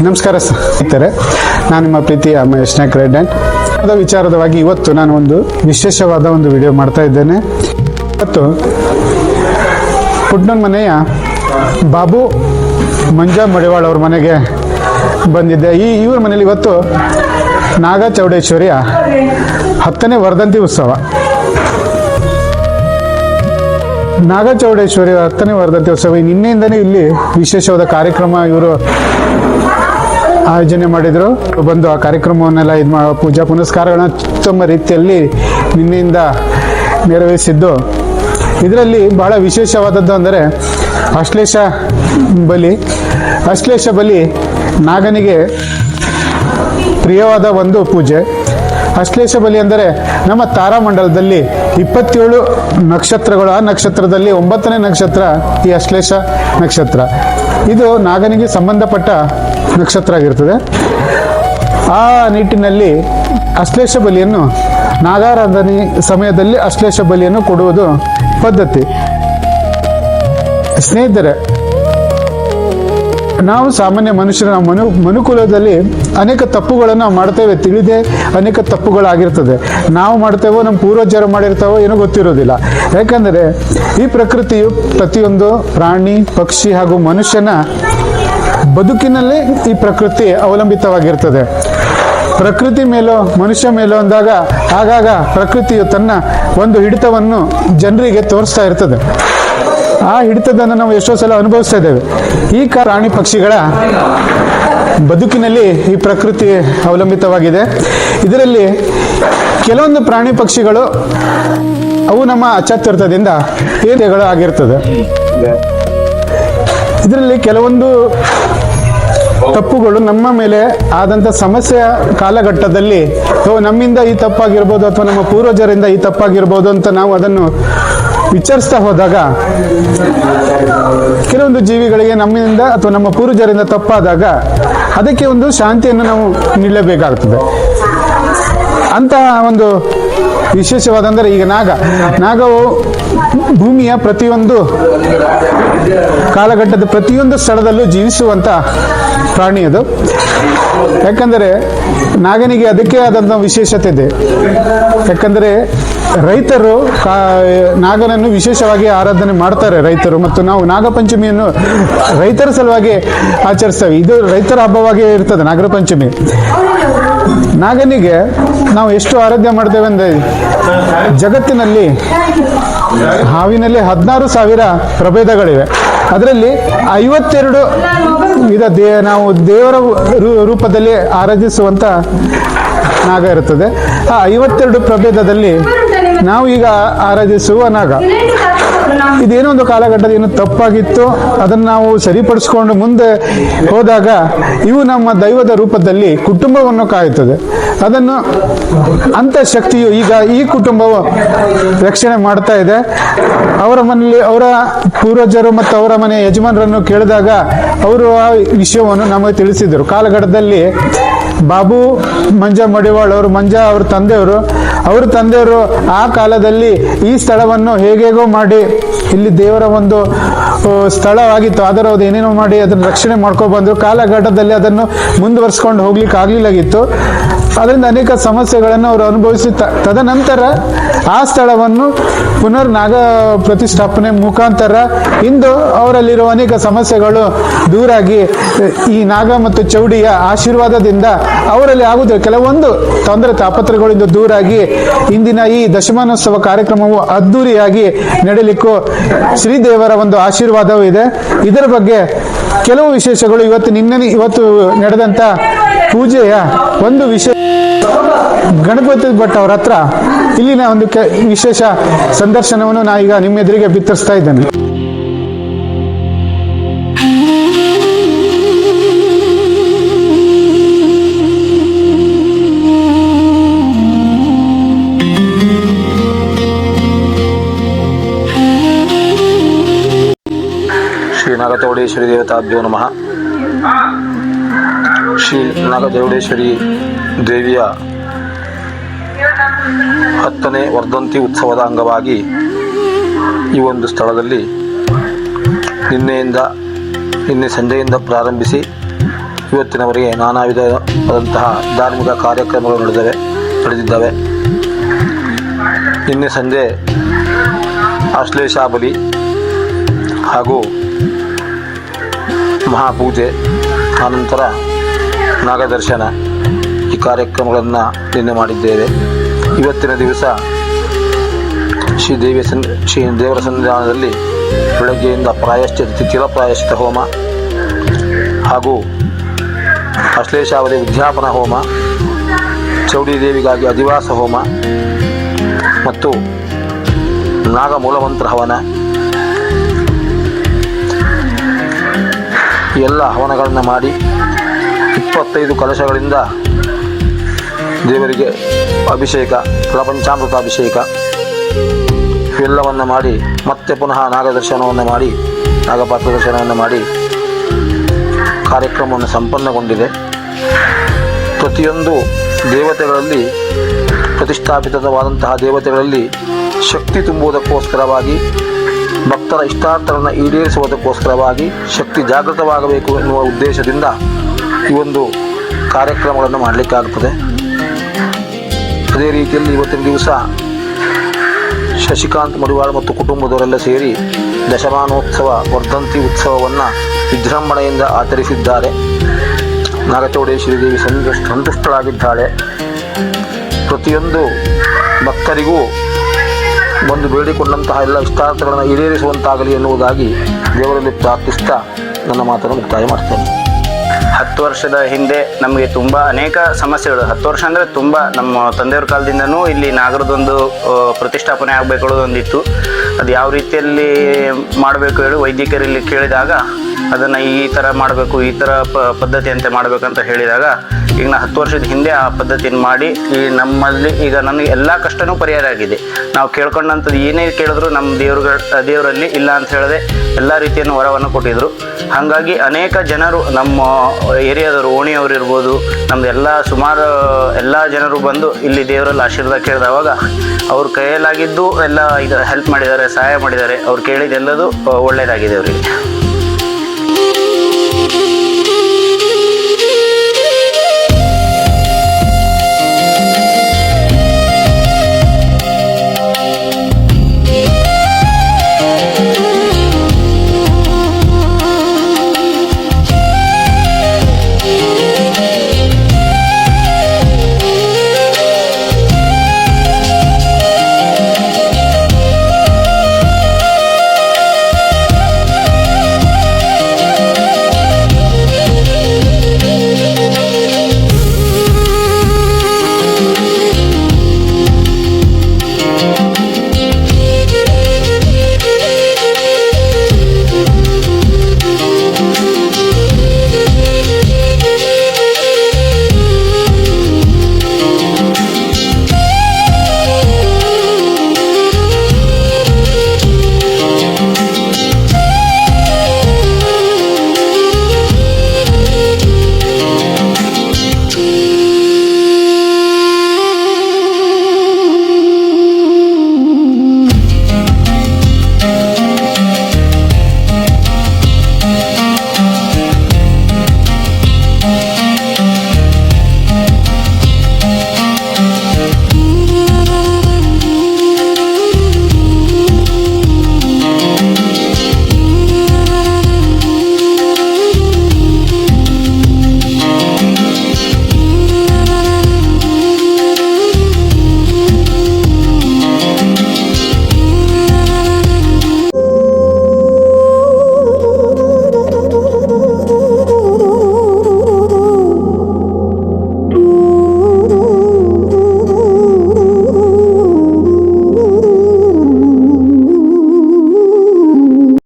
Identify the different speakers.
Speaker 1: ನಮಸ್ಕಾರ ಸ್ನೇಹಿತರೆ. ನಾನು ನಿಮ್ಮ ಪ್ರೀತಿ ನಾಯ್ಕ್ ರೆಡ್ಡೆಂಟ್ ಅದ ವಿಚಾರದವಾಗಿ ಇವತ್ತು ನಾನು ಒಂದು ವಿಶೇಷವಾದ ಒಂದು ವಿಡಿಯೋ ಮಾಡ್ತಾ ಇದ್ದೇನೆ. ಇವತ್ತು ಪುಡ್ನನ್ ಮನೆಯ ಬಾಬು ಮಂಜಾ ಮಡಿವಾಳ್ ಅವ್ರ ಮನೆಗೆ ಬಂದಿದ್ದೆ. ಈ ಇವ್ರ ಮನೇಲಿ ಇವತ್ತು ನಾಗ ಚೌಡೇಶ್ವರಿಯ ಹತ್ತನೇ ವರ್ಧಂತಿ ಉತ್ಸವ. ನಾಗ ಚೌಡೇಶ್ವರಿ ಹತ್ತನೇ ವರ್ಧಂತಿ ಉತ್ಸವ ನಿನ್ನೆಯಿಂದನೇ ಇಲ್ಲಿ ವಿಶೇಷವಾದ ಕಾರ್ಯಕ್ರಮ ಇವರು ಆಯೋಜನೆ ಮಾಡಿದ್ರು. ಬಂದು ಆ ಕಾರ್ಯಕ್ರಮವನ್ನೆಲ್ಲ ಇದು ಪೂಜಾ ಪುನಸ್ಕಾರಗಳನ್ನ ಉತ್ತಮ ರೀತಿಯಲ್ಲಿ ನಿನ್ನೆಯಿಂದ ನೆರವೇರಿಸಿದ್ದು. ಇದರಲ್ಲಿ ಬಹಳ ವಿಶೇಷವಾದದ್ದು ಅಂದರೆ ಅಶ್ಲೇಷ ಬಲಿ. ಅಶ್ಲೇಷ ಬಲಿ ನಾಗನಿಗೆ ಪ್ರಿಯವಾದ ಒಂದು ಪೂಜೆ. ಅಶ್ಲೇಷ ಬಲಿ ಅಂದರೆ ನಮ್ಮ ತಾರಾಮಂಡಲದಲ್ಲಿ ಇಪ್ಪತ್ತೇಳು ನಕ್ಷತ್ರಗಳು. ಆ ನಕ್ಷತ್ರದಲ್ಲಿ ಒಂಬತ್ತನೇ ನಕ್ಷತ್ರ ಈ ಅಶ್ಲೇಷ ನಕ್ಷತ್ರ. ಇದು ನಾಗನಿಗೆ ಸಂಬಂಧಪಟ್ಟ ನಕ್ಷತ್ರ ಆಗಿರ್ತದೆ. ಆ ನಿಟ್ಟಿನಲ್ಲಿ ಅಶ್ಲೇಷ ಬಲಿಯನ್ನು ನಾಗಾರಾಧನೆ ಸಮಯದಲ್ಲಿ ಅಶ್ಲೇಷ ಬಲಿಯನ್ನು ಕೊಡುವುದು ಪದ್ಧತಿ. ಸ್ನೇಹಿತರೆ, ನಾವು ಸಾಮಾನ್ಯ ಮನುಷ್ಯರ ಮನು, ಮನುಕುಲದಲ್ಲಿ ಅನೇಕ ತಪ್ಪುಗಳನ್ನು ನಾವು ಮಾಡ್ತೇವೆ, ತಿಳಿದೇ ಅನೇಕ ತಪ್ಪುಗಳಾಗಿರ್ತದೆ. ನಾವು ಮಾಡ್ತೇವೋ, ನಮ್ಮ ಪೂರ್ವಜರು ಮಾಡಿರ್ತಾವೋ, ಏನೋ ಗೊತ್ತಿರೋದಿಲ್ಲ. ಯಾಕಂದರೆ, ಈ ಪ್ರಕೃತಿಯು ಪ್ರತಿಯೊಂದು ಪ್ರಾಣಿ, ಪಕ್ಷಿ ಹಾಗೂ ಮನುಷ್ಯನ ಬದುಕಿನಲ್ಲಿ ಈ ಪ್ರಕೃತಿ ಅವಲಂಬಿತವಾಗಿರ್ತದೆ. ಪ್ರಕೃತಿ ಮೇಲೋ, ಮನುಷ್ಯ ಮೇಲೋ ಅಂದಾಗ ಆಗಾಗ ಪ್ರಕೃತಿಯು ತನ್ನ ಒಂದು ಹಿಡಿತವನ್ನು ಜನರಿಗೆ ತೋರಿಸ್ತಾ ಇರ್ತದೆ. ಆ ಹಿಡಿತದನ್ನು ನಾವು ಎಷ್ಟೋ ಸಲ ಅನುಭವಿಸ್ತಾ ಇದ್ದೇವೆ. ಈ ಪ್ರಾಣಿ ಪಕ್ಷಿಗಳ ಬದುಕಿನಲ್ಲಿ ಈ ಪ್ರಕೃತಿ ಅವಲಂಬಿತವಾಗಿದೆ. ಇದರಲ್ಲಿ ಕೆಲವೊಂದು ಪ್ರಾಣಿ ಪಕ್ಷಿಗಳು ಅವು ನಮ್ಮ ಅಚಾತುರ್ಯದಿಂದ ಏರಿಯಾಗಳು ಆಗಿರ್ತದೆ. ಇದರಲ್ಲಿ ಕೆಲವೊಂದು ತಪ್ಪುಗಳು ನಮ್ಮ ಮೇಲೆ ಆದಂಥ ಸಮಸ್ಯೆಯ ಕಾಲಘಟ್ಟದಲ್ಲಿ ನಮ್ಮಿಂದ ಈ ತಪ್ಪಾಗಿರ್ಬೋದು ಅಥವಾ ನಮ್ಮ ಪೂರ್ವಜರಿಂದ ಈ ತಪ್ಪಾಗಿರ್ಬೋದು ಅಂತ ನಾವು ಅದನ್ನು ವಿಚಾರಿಸ್ತಾ ಹೋದಾಗ, ಕೆಲವೊಂದು ಜೀವಿಗಳಿಗೆ ನಮ್ಮಿಂದ ಅಥವಾ ನಮ್ಮ ಪೂರ್ವಜರಿಂದ ತಪ್ಪಾದಾಗ ಅದಕ್ಕೆ ಒಂದು ಶಾಂತಿಯನ್ನು ನಾವು ನೀಡಲೇಬೇಕಾಗ್ತದೆ ಅಂತಹ ಒಂದು ವಿಶೇಷವಾದಂದರೆ ಈಗ ನಾಗ. ನಾಗವು ಭೂಮಿಯ ಪ್ರತಿಯೊಂದು ಕಾಲಘಟ್ಟದ ಪ್ರತಿಯೊಂದು ಸ್ಥಳದಲ್ಲೂ ಜೀವಿಸುವಂತ ಪ್ರಾಣಿ ಅದು ಯಾಕಂದರೆ ನಾಗನಿಗೆ ಅದಕ್ಕೆ ಆದಂಥ ವಿಶೇಷತೆ ಇದೆ. ಯಾಕಂದರೆ ರೈತರು ನಾಗನನ್ನು ವಿಶೇಷವಾಗಿ ಆರಾಧನೆ ಮಾಡ್ತಾರೆ ರೈತರು ಮತ್ತು ನಾವು ನಾಗಪಂಚಮಿಯನ್ನು ರೈತರ ಸಲುವಾಗಿ ಆಚರಿಸ್ತೇವೆ. ಇದು ರೈತರ ಹಬ್ಬವಾಗಿ ಇರ್ತದೆ ನಾಗರ ಪಂಚಮಿ ನಾಗನಿಗೆ ನಾವು ಎಷ್ಟು ಆರಾಧ್ಯ ಮಾಡ್ತೇವೆ ಅಂದರೆ ಜಗತ್ತಿನಲ್ಲಿ ಹಾವಿನಲ್ಲಿ ಹದಿನಾರು ಸಾವಿರ ಪ್ರಭೇದಗಳಿವೆ. ಅದರಲ್ಲಿ ಐವತ್ತೆರಡು ವಿಧ ದೇ ನಾವು ದೇವರ ರೂಪದಲ್ಲಿ ಆರಾಧಿಸುವಂತ ನಾಗ ಇರುತ್ತದೆ. ಆ ಐವತ್ತೆರಡು ಪ್ರಭೇದದಲ್ಲಿ ನಾವು ಈಗ ಆರಾಧಿಸುವ ನಾಗ ಇದೇನೋ ಒಂದು ಕಾಲಘಟ್ಟದ ಏನು ತಪ್ಪಾಗಿತ್ತು, ಅದನ್ನು ನಾವು ಸರಿಪಡಿಸ್ಕೊಂಡು ಮುಂದೆ ಹೋದಾಗ ಇವು ನಮ್ಮ ದೈವದ ರೂಪದಲ್ಲಿ ಕುಟುಂಬವನ್ನು ಕಾಯುತ್ತದೆ. ಅದನ್ನು ಅಂತ ಶಕ್ತಿಯು ಈಗ ಈ ಕುಟುಂಬವು ರಕ್ಷಣೆ ಮಾಡ್ತಾ ಇದೆ. ಅವರ ಮನೆಯಲ್ಲಿ ಅವರ ಪೂರ್ವಜರು ಮತ್ತು ಅವರ ಮನೆಯ ಯಜಮಾನರನ್ನು ಕೇಳಿದಾಗ ಅವರು ಆ ವಿಷಯವನ್ನು ನಮಗೆ ತಿಳಿಸಿದರು. ಕಾಲಘಟ್ಟದಲ್ಲಿ ಬಾಬು ಮಂಜ ಮಡಿವಾಳ್ ಅವರು, ಮಂಜ ಅವ್ರ ತಂದೆಯವರು ಅವ್ರ ತಂದೆಯವರು ಆ ಕಾಲದಲ್ಲಿ ಈ ಸ್ಥಳವನ್ನು ಹೇಗೇಗೋ ಮಾಡಿ, ಇಲ್ಲಿ ದೇವರ ಒಂದು ಸ್ಥಳವಾಗಿತ್ತು. ಆದರೆ ಅದು ಏನೇನೋ ಮಾಡಿ ಅದನ್ನು ರಕ್ಷಣೆ ಮಾಡ್ಕೊಂಡು ಬಂದರು. ಕಾಲಘಟ್ಟದಲ್ಲಿ ಅದನ್ನು ಮುಂದುವರ್ಸ್ಕೊಂಡು ಹೋಗ್ಲಿಕ್ಕೆ ಆಗ್ಲಿಲ್ಲಾಗಿತ್ತು ಅದರಿಂದ ಅನೇಕ ಸಮಸ್ಯೆಗಳನ್ನು ಅವರು ಅನುಭವಿಸಿ ತದನಂತರ ಆ ಸ್ಥಳವನ್ನು ಪುನರ್ ನಾಗ ಪ್ರತಿಷ್ಠಾಪನೆ ಮುಖಾಂತರ ಇಂದು ಅವರಲ್ಲಿರುವ ಅನೇಕ ಸಮಸ್ಯೆಗಳು ದೂರಾಗಿ ಈ ನಾಗ ಮತ್ತು ಚೌಡಿಯ ಆಶೀರ್ವಾದದಿಂದ ಅವರಲ್ಲಿ ಆಗುತ್ತಿರುವ ಕೆಲವೊಂದು ತೊಂದರೆ ತಾಪತ್ರಗಳಿಂದ ದೂರಾಗಿ, ಇಂದಿನ ಈ ದಶಮಾನೋತ್ಸವ ಕಾರ್ಯಕ್ರಮವು ಅದ್ದೂರಿಯಾಗಿ ನಡೆಯಲಿಕ್ಕೂ ಶ್ರೀದೇವರ ಒಂದು ಆಶೀರ್ವಾದವೂ ಇದೆ. ಇದರ ಬಗ್ಗೆ ಕೆಲವು ವಿಶೇಷಗಳು ಇವತ್ತು ನಿನ್ನೆ, ಇವತ್ತು ನಡೆದಂತ ಪೂಜೆಯ ಒಂದು ವಿಶೇಷ ಗಣಪತಿ ಭಟ್ ಅವರ ಹತ್ರ ಇಲ್ಲಿನ ಒಂದು ವಿಶೇಷ ಸಂದರ್ಶನವನ್ನು ನಾ ಈಗ ನಿಮ್ಮ ಎದುರಿಗೆ ಬಿತ್ತರಿಸ್ತಾ ಇದ್ದೇನೆ.
Speaker 2: ಶ್ರೀ ದೇವತಾಭ್ಯೋ ನಮಃ. ಶ್ರೀ ನಾಗದೇವಡೇಶ್ವರಿ ದೇವಿಯ ಹತ್ತನೇ ವರ್ಧಂತಿ ಉತ್ಸವದ ಅಂಗವಾಗಿ ಈ ಒಂದು ಸ್ಥಳದಲ್ಲಿ ನಿನ್ನೆಯಿಂದ, ನಿನ್ನೆ ಸಂಜೆಯಿಂದ ಪ್ರಾರಂಭಿಸಿ ಇವತ್ತಿನವರೆಗೆ ನಾನಾ ವಿಧವಾದಂತಹ ಧಾರ್ಮಿಕ ಕಾರ್ಯಕ್ರಮಗಳು ನಡೆದವೆ, ನಡೆದಿದ್ದಾವೆ. ನಿನ್ನೆ ಸಂಜೆ ಆಶ್ಲೇಷಾಬಲಿ ಹಾಗೂ ಮಹಾಪೂಜೆ, ಆನಂತರ ನಾಗದರ್ಶನ ಈ ಕಾರ್ಯಕ್ರಮಗಳನ್ನು ನಿನ್ನೆ ಮಾಡಿದ್ದೇವೆ. ಇವತ್ತಿನ ದಿವಸ ಶ್ರೀ ದೇವಿಯ ಸನ್, ಶ್ರೀ ದೇವರ ಸನ್ನಿಧಾನದಲ್ಲಿ ಬೆಳಗ್ಗೆಯಿಂದ ಪ್ರಾಯಶ್ಚಿತ ತಿಥಿಲ ಪ್ರಾಯಶ್ಚಿತ ಹೋಮ ಹಾಗೂ ಅಶ್ಲೇಷಾವಧಿ ವಿದ್ಯಾಪನ ಹೋಮ, ಚೌಡಿ ದೇವಿಗಾಗಿ ಅಧಿವಾಸ ಹೋಮ ಮತ್ತು ನಾಗಮೂಲಮಂತ್ರ ಹವನ ಎಲ್ಲ ಹವನಗಳನ್ನು ಮಾಡಿ ಇಪ್ಪತ್ತೈದು ಕಲಶಗಳಿಂದ ದೇವರಿಗೆ ಅಭಿಷೇಕ, ಪ್ರಪಂಚಾಮೃತ ಅಭಿಷೇಕ. ಇವೆಲ್ಲವನ್ನು ಮಾಡಿ, ಮತ್ತೆ ಪುನಃ ನಾಗದರ್ಶನವನ್ನು ಮಾಡಿ, ನಾಗಪಾತ್ರ ದರ್ಶನವನ್ನು ಮಾಡಿ ಕಾರ್ಯಕ್ರಮವನ್ನು ಸಂಪನ್ನಗೊಂಡಿದೆ. ಪ್ರತಿಯೊಂದು ದೇವತೆಗಳಲ್ಲಿ, ಪ್ರತಿಷ್ಠಾಪಿತವಾದಂತಹ ದೇವತೆಗಳಲ್ಲಿ ಶಕ್ತಿ ತುಂಬುವುದಕ್ಕೋಸ್ಕರವಾಗಿ, ಭಕ್ತರ ಇಷ್ಟಾರ್ಥಗಳನ್ನು ಈಡೇರಿಸುವುದಕ್ಕೋಸ್ಕರವಾಗಿ ಶಕ್ತಿ ಜಾಗೃತವಾಗಬೇಕು ಎನ್ನುವ ಉದ್ದೇಶದಿಂದ ಈ ಒಂದು ಕಾರ್ಯಕ್ರಮಗಳನ್ನು ಮಾಡಲಿಕ್ಕಾಗ್ತದೆ. ಅದೇ ರೀತಿಯಲ್ಲಿ ಇವತ್ತಿನ ದಿವಸ ಶಶಿಕಾಂತ್ ಮಡಿವಾಳ್ ಮತ್ತು ಕುಟುಂಬದವರೆಲ್ಲ ಸೇರಿ ದಶಮಾನೋತ್ಸವ, ವರ್ಧಂತಿ ಉತ್ಸವವನ್ನು ವಿಜೃಂಭಣೆಯಿಂದ ಆಚರಿಸಿದ್ದಾರೆ. ನಾಗಚೌಡೇಶ್ವರಿ ಶ್ರೀದೇವಿ ಸಂತುಷ್ಟ, ಸಂತುಷ್ಟಳಾಗಿದ್ದಾಳೆ. ಪ್ರತಿಯೊಂದು ಭಕ್ತರಿಗೂ ಒಂದು ಬೇಡಿಕೊಂಡಂತಹ ಎಲ್ಲ ಇಷ್ಟಾರ್ಥಗಳನ್ನು ಈಡೇರಿಸುವಂತಾಗಲಿ ಎನ್ನುವುದಾಗಿ ದೇವರಲ್ಲಿ ಪ್ರಾರ್ಥಿಸ್ತಾ ನನ್ನ ಮಾತನ್ನು ಮುಕ್ತಾಯ ಮಾಡ್ತೇನೆ.
Speaker 3: ಹತ್ತು ವರ್ಷದ ಹಿಂದೆ ನಮಗೆ ತುಂಬ ಅನೇಕ ಸಮಸ್ಯೆಗಳು. ಹತ್ತು ವರ್ಷ ಅಂದರೆ ತುಂಬ ನಮ್ಮ ತಂದೆಯವ್ರ ಕಾಲದಿಂದನೂ ಇಲ್ಲಿ ನಾಗರದೊಂದು ಪ್ರತಿಷ್ಠಾಪನೆ ಆಗಬೇಕು ಅನ್ನೋದೊಂದಿತ್ತು ಅದು ಯಾವ ರೀತಿಯಲ್ಲಿ ಮಾಡಬೇಕು ಹೇಳಿ ವೈದ್ಯಕರಲ್ಲಿ ಕೇಳಿದಾಗ, ಅದನ್ನು ಈ ಥರ ಮಾಡಬೇಕು, ಈ ಥರ ಪದ್ಧತಿಯಂತೆ ಮಾಡಬೇಕಂತ ಹೇಳಿದಾಗ ಈಗ ನಾ ಹತ್ತು ವರ್ಷದ ಹಿಂದೆ ಆ ಪದ್ಧತಿಯನ್ನು ಮಾಡಿ ಈ ನಮ್ಮಲ್ಲಿ ಈಗ ನನಗೆ ಎಲ್ಲ ಕಷ್ಟನೂ ಪರಿಹಾರ ಆಗಿದೆ. ನಾವು ಕೇಳ್ಕೊಂಡಂಥದ್ದು ಏನೇ ಕೇಳಿದ್ರು ನಮ್ಮ ದೇವ್ರಗಳ ದೇವರಲ್ಲಿ ಇಲ್ಲ ಅಂತ ಹೇಳದೆ ಎಲ್ಲ ರೀತಿಯನ್ನು ವರವನ್ನು ಕೊಟ್ಟಿದ್ರು. ಹಾಗಾಗಿ ಅನೇಕ ಜನರು ನಮ್ಮ ಏರಿಯಾದವರು, ಓಣಿಯವರು ಇರ್ಬೋದು, ನಮ್ದು ಎಲ್ಲ ಸುಮಾರು ಎಲ್ಲ ಜನರು ಬಂದು ಇಲ್ಲಿ ದೇವರಲ್ಲಿ ಆಶೀರ್ವಾದ ಕೇಳಿದವಾಗ ಅವ್ರ ಕೈಯಲ್ಲಾಗಿದ್ದು ಎಲ್ಲ ಇದು ಹೆಲ್ಪ್ ಮಾಡಿದ್ದಾರೆ, ಸಹಾಯ ಮಾಡಿದ್ದಾರೆ. ಅವ್ರು ಕೇಳಿದ್ದೆಲ್ಲದೂ ಒಳ್ಳೆಯದಾಗಿದೆ ಅವರಿಗೆ.